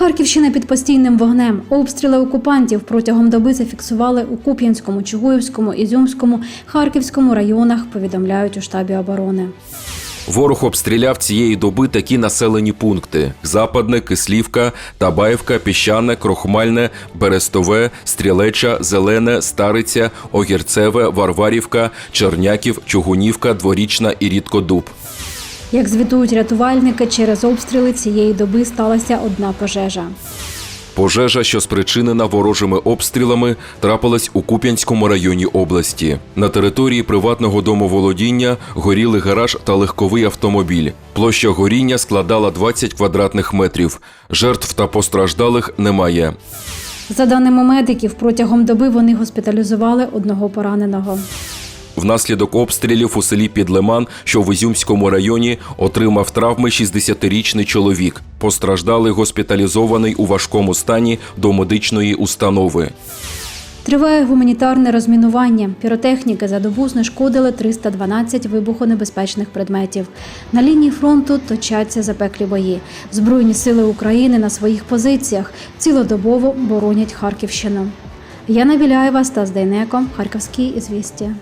Харківщина під постійним вогнем. Обстріли окупантів протягом доби зафіксували у Куп'янському, Чугуївському, Ізюмському, Харківському районах. Повідомляють у штабі оборони. Ворог обстріляв цієї доби такі населені пункти: Западне, Кислівка, Табаївка, Піщане, Крохмальне, Берестове, Стрілеча, Зелене, Стариця, Огірцеве, Варварівка, Черняків, Чугунівка, Дворічна і Рідкодуб. Як звітують рятувальники, через обстріли цієї доби сталася одна пожежа. Пожежа, що спричинена ворожими обстрілами, трапилась у Куп'янському районі області. На території приватного домоволодіння горіли гараж та легковий автомобіль. Площа горіння складала 20 квадратних метрів. Жертв та постраждалих немає. За даними медиків, протягом доби вони госпіталізували одного пораненого. Внаслідок обстрілів у селі Підлеман, що в Ізюмському районі, отримав травми 60-річний чоловік. Постраждалий госпіталізований у важкому стані до медичної установи. Триває гуманітарне розмінування. Піротехніки за добу знешкодили 312 вибухонебезпечних предметів. На лінії фронту точаться запеклі бої. Збройні сили України на своїх позиціях цілодобово боронять Харківщину. Яна Біляєва, Стас Дейнеко, Харківські ізвістія.